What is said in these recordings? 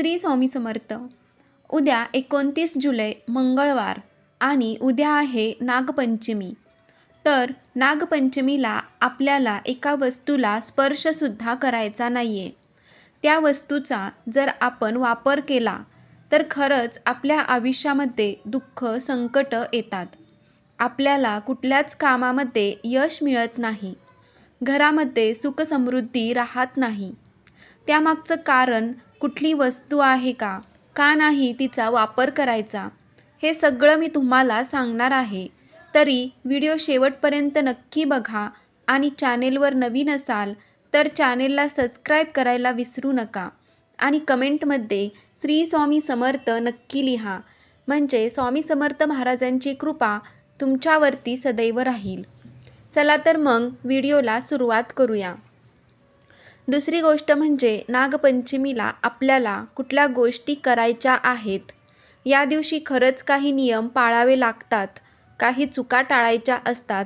श्री स्वामी समर्थ. उद्या एकोणतीस जुलै मंगळवार आणि उद्या आहे नागपंचमी. तर नागपंचमीला आपल्याला एका वस्तूला स्पर्शसुद्धा करायचा नाही आहे त्या वस्तूचा जर आपण वापर केला तर खरंच आपल्या आयुष्यामध्ये दुःख संकट येतात. आपल्याला कुठल्याच कामामध्ये यश मिळत नाही. घरामध्ये सुखसमृद्धी राहत नाही. त्यामागचं कारण कुठली वस्तू आहे का? का नाही तिचा वापर करायचा? हे सगळं मी तुम्हाला सांगणार आहे. तरी व्हिडिओ शेवटपर्यंत नक्की बघा आणि चॅनेलवर नवीन असाल तर चॅनेलला सबस्क्राईब करायला विसरू नका. आणि कमेंटमध्ये श्री स्वामी समर्थ नक्की लिहा. म्हणजे स्वामी समर्थ महाराजांची कृपा तुमच्यावरती सदैव राहील. चला तर मग व्हिडिओला सुरुवात करूया. दुसरी गोष्ट म्हणजे नागपंचमीला आपल्याला कुठल्या गोष्टी करायच्या आहेत? या दिवशी खरंच काही नियम पाळावे लागतात काही चुका टाळायच्या असतात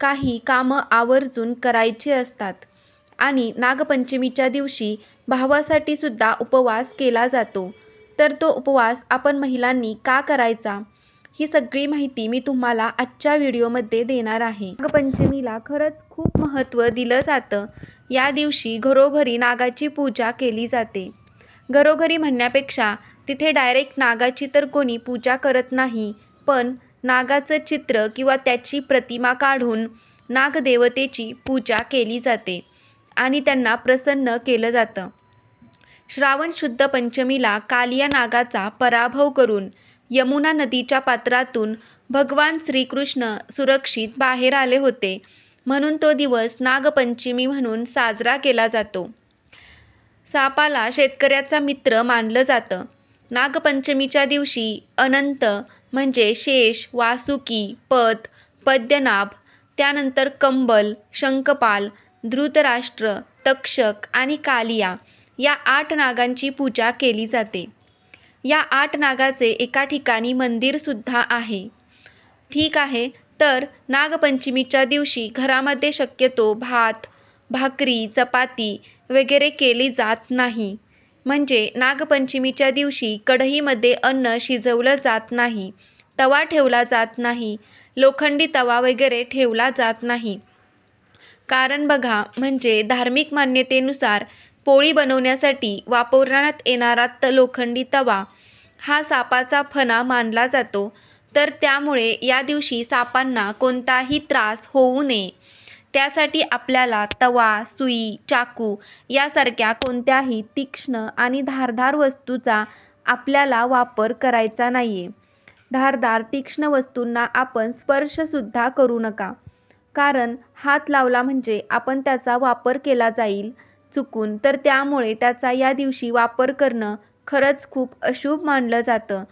काही कामं आवर्जून करायची असतात आणि नागपंचमीच्या दिवशी भावासाठी सुद्धा उपवास केला जातो. तर तो उपवास आपण महिलांनी का करायचा? ही सगळी माहिती मी तुम्हाला आजच्या व्हिडिओमध्ये देणार आहे. नागपंचमीला खरंच खूप महत्त्व दिलं जातं. या दिवशी घरोघरी नागाची पूजा केली जाते. घरोघरी म्हणण्यापेक्षा तिथे डायरेक्ट नागाची तर कोणी पूजा करत नाही पण नागाचं चित्र किंवा त्याची प्रतिमा काढून नागदेवतेची पूजा केली जाते आणि त्यांना प्रसन्न केलं जातं. श्रावण शुद्ध पंचमीला कालिया नागाचा पराभव करून यमुना नदीच्या पात्रातून भगवान श्रीकृष्ण सुरक्षित बाहेर आले होते. म्हणून तो दिवस नागपंचमी म्हणून साजरा केला जातो. सापाला शेतकऱ्याचा मित्र मानलं जातं. नागपंचमीच्या दिवशी अनंत म्हणजे शेष वासुकी पत पद्यनाभ त्यानंतर कंबल शंखपाल धृतराष्ट्र तक्षक आणि कालिया या आठ नागांची पूजा केली जाते. या आठ नागाचे एका ठिकाणी मंदिरसुद्धा आहे. ठीक आहे तर नागपंचमीच्या दिवशी घरामध्ये शक्यतो भात भाकरी चपाती वगैरे केली जात नाही. म्हणजे नागपंचमीच्या दिवशी कढईमध्ये अन्न शिजवलं जात नाही तवा ठेवला जात नाही लोखंडी तवा वगैरे ठेवला जात नाही. कारण बघा म्हणजे धार्मिक मान्यतेनुसार पोळी बनवण्यासाठी वापरण्यात येणारा त लोखंडी तवा हा सापाचा फणा मानला जातो. तर त्यामुळे या दिवशी सापांना कोणताही त्रास होऊ नये. त्यासाठी आपल्याला तवा सुई चाकू यासारख्या कोणत्याही तीक्ष्ण आणि धारदार वस्तूचा आपल्याला वापर करायचा नाही आहे धारदार तीक्ष्ण वस्तूंना आपण स्पर्शसुद्धा करू नका. कारण हात लावला म्हणजे आपण त्याचा वापर केला जाईल. चुकून. तर त्यामुळे त्याचा या दिवशी वापर करणं खरंच खूप अशुभ मानलं जातं.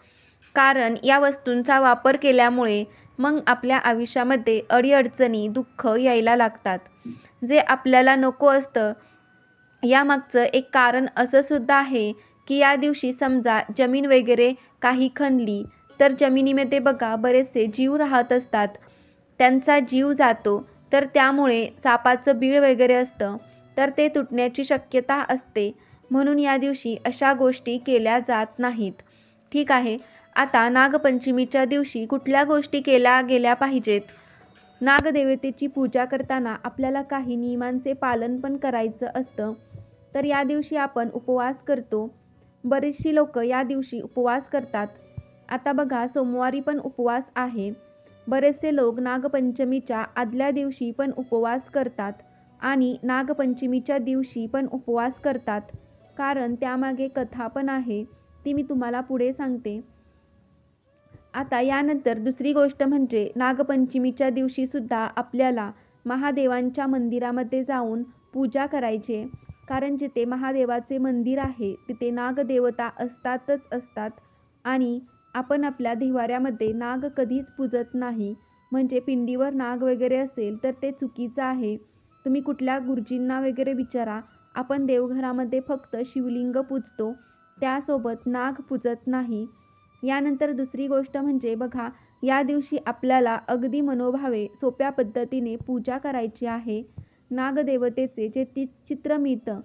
कारण या वस्तूंचा वापर केल्यामुळे मग आपल्या आयुष्यामध्ये अडीअडचणी दुःख यायला लागतात. जे आपल्याला नको असतं यामागचं एक कारण असं सुद्धा आहे की या दिवशी समजा जमीन वगैरे काही खणली तर जमिनीमध्ये बघा बरेचसे जीव राहत असतात. त्यांचा जीव जातो तर त्यामुळे सापाचं बीळ वगैरे असतं तर ते तुटण्याची शक्यता असते. म्हणून या दिवशी अशा गोष्टी केल्या जात नाहीत. ठीक आहे आता नागपंचमीच्या दिवशी कुठल्या गोष्टी केल्या गेल्या पाहिजेत? नागदेवतेची पूजा करताना आपल्याला काही नियमांचे पालन पण करायचं असतं. तर या दिवशी आपण उपवास करतो. बरीचशी लोक या दिवशी उपवास करतात. आता बघा सोमवारी पण उपवास आहे. बरेचसे लोक नागपंचमीच्या आदल्या दिवशी पण उपवास करतात आणि नागपंचमीच्या दिवशी पण उपवास करतात. कारण त्यामागे कथा पण आहे ती मी तुम्हाला पुढे सांगते. आता यानंतर दुसरी गोष्ट म्हणजे नागपंचमीच्या दिवशीसुद्धा आपल्याला महादेवांच्या मंदिरामध्ये जाऊन पूजा करायची कारण जिथे महादेवाचे मंदिर आहे तिथे नागदेवता असतातच असतात. आणि आपण आपल्या देवाऱ्यामध्ये नाग कधीच पूजत नाही. म्हणजे पिंडीवर नाग वगैरे असेल तर ते चुकीचं आहे. तुम्ही कुठल्या गुरुजींना वगैरे विचारा आपण देवघरामध्ये फक्त शिवलिंग पूजतो त्यासोबत नाग पूजत नाही. यानंतर दुसरी गोष्ट म्हणजे बघा या दिवशी आपल्याला अगदी मनोभावे सोप्या पद्धतीने पूजा करायची आहे. नागदेवतेचे जे ती चित्र मिळतं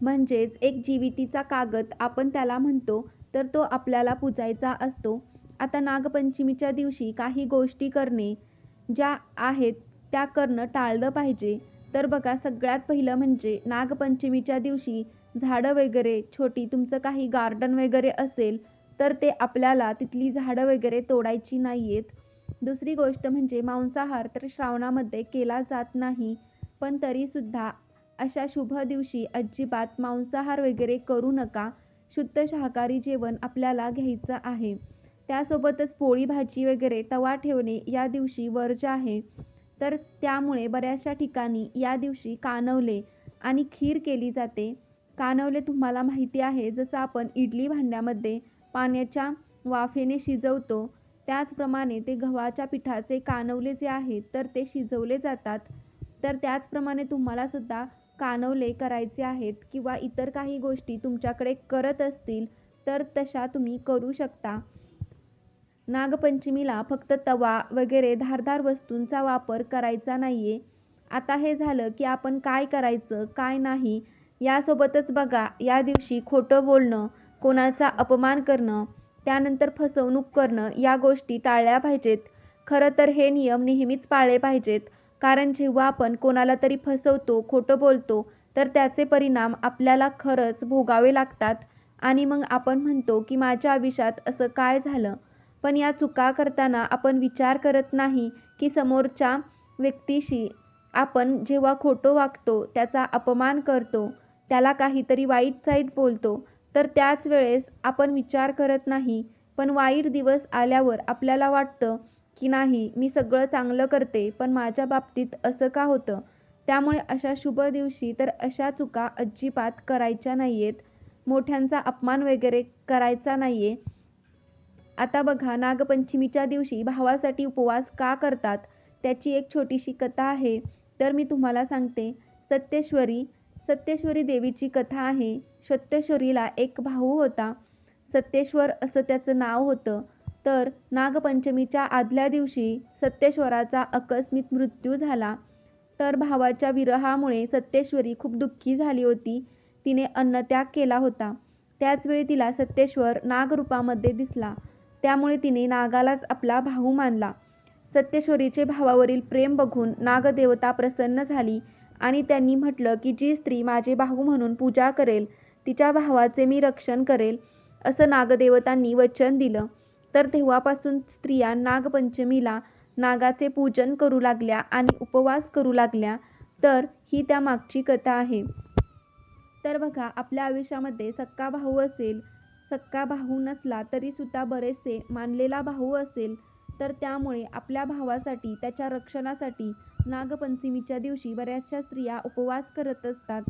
म्हणजेच एक जीवितीचा कागद आपण त्याला म्हणतो तर तो आपल्याला पूजायचा असतो. आता नागपंचमीच्या दिवशी काही गोष्टी करणे ज्या आहेत त्या करणं टाळलं पाहिजे. तर बघा सगळ्यात पहिलं म्हणजे नागपंचमीच्या दिवशी झाडं वगैरे छोटी तुमचं काही गार्डन वगैरे असेल तर ते आपल्याला तिथली झाडं वगैरे तोडायची नाही आहेत दुसरी गोष्ट म्हणजे मांसाहार तर श्रावणामध्ये केला जात नाही पण तरीसुद्धा अशा शुभ दिवशी अजिबात मांसाहार वगैरे करू नका. शुद्ध शाकाहारी जेवण आपल्याला घ्यायचं आहे. त्यासोबतच पोळी भाजी वगैरे तवा ठेवणे या दिवशी वर्ज आहे. तर त्यामुळे बऱ्याचशा ठिकाणी या दिवशी कानवले आणि खीर केली जाते. कानवले तुम्हाला माहिती आहे जसं आपण इडली भांड्यामध्ये पाण्याच्या वाफेने शिजवतो त्याचप्रमाणे ते गव्हाच्या पिठाचे कानवले जे आहेत तर ते शिजवले जातात. तर त्याचप्रमाणे तुम्हालासुद्धा कानवले करायचे आहेत किंवा इतर काही गोष्टी तुमच्याकडे करत असतील तर तशा तुम्ही करू शकता. नागपंचमीला फक्त तवा वगैरे धारदार वस्तूंचा वापर करायचा नाही आहे आता हे झालं की आपण काय करायचं काय नाही यासोबतच बघा या दिवशी खोटं बोलणं कोणाचा अपमान करणं त्यानंतर फसवणूक करणं या गोष्टी टाळल्या पाहिजेत. खरं तर हे नियम नेहमीच पाळले पाहिजेत. कारण जेव्हा आपण कोणाला तरी फसवतो खोटं बोलतो तर त्याचे परिणाम आपल्याला खरंच भोगावे लागतात. आणि मग आपण म्हणतो की माझ्या आयुष्यात असं काय झालं? पण या चुका करताना आपण विचार करत नाही की समोरच्या व्यक्तीशी आपण जेव्हा खोटं वागतो त्याचा अपमान करतो त्याला काहीतरी वाईट साईट बोलतो तर त्याच वेळेस आपण विचार करत नाही. पण वाईट दिवस आल्यावर आपल्याला वाटतं की नाही मी सगळं चांगलं करते पण माझ्या बाबतीत असं का होतं? त्यामुळे अशा शुभ दिवशी तर अशा चुका अजिबात करायच्या नाही आहेत मोठ्यांचा अपमान वगैरे करायचा नाही आहे आता बघा नागपंचमीच्या दिवशी भावासाठी उपवास का करतात? त्याची एक छोटीशी कथा आहे. तर मी तुम्हाला सांगते. सत्येश्वरी सत्येश्वरी देवीची कथा आहे. सत्येश्वरीला एक भाऊ होता. सत्येश्वर असं त्याचं नाव होतं. तर नागपंचमीच्या आदल्या दिवशी सत्येश्वराचा आकस्मिक मृत्यू झाला. तर भावाच्या विरहामुळे सत्येश्वरी खूप दुःखी झाली होती. तिने अन्नत्याग केला होता. त्याचवेळी तिला सत्येश्वर नागरूपामध्ये दिसला. त्यामुळे तिने नागालाच आपला भाऊ मानला. सत्यश्वरीचे भावावरील प्रेम बघून नागदेवता प्रसन्न झाली आणि त्यांनी म्हटलं की जी स्त्री माझे भाऊ म्हणून पूजा करेल तिच्या भावाचे मी रक्षण करेल असं नागदेवतांनी वचन दिलं. तर तेव्हापासून स्त्रिया नागपंचमीला नागाचे पूजन करू लागल्या आणि उपवास करू लागल्या. तर ही त्या मागची कथा आहे. तर बघा आपल्या आयुष्यामध्ये सक्का भाऊ असेल सक्का भाऊ नसला तरीसुद्धा बरेचसे मानलेला भाऊ असेल तर त्यामुळे आपल्या भावासाठी त्याच्या रक्षणासाठी नागपंचमीच्या दिवशी बऱ्याचशा स्त्रिया उपवास करत असतात.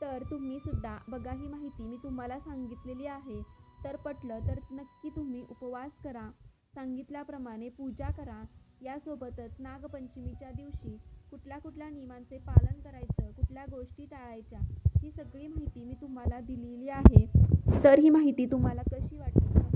तर तुम्ही सुद्धा बघा ही माहिती मी तुम्हाला सांगितलेली आहे. तर पटलं तर नक्की तुम्ही उपवास करा. सांगितल्याप्रमाणे पूजा करा. यासोबतच नागपंचमीच्या दिवशी कुठल्या कुठल्या नियमांचे पालन करायचं कुठल्या गोष्टी टाळायच्या ही सगळी माहिती मी तुम्हाला दिलेली आहे. तर ही माहिती तुम्हाला कशी वाटली?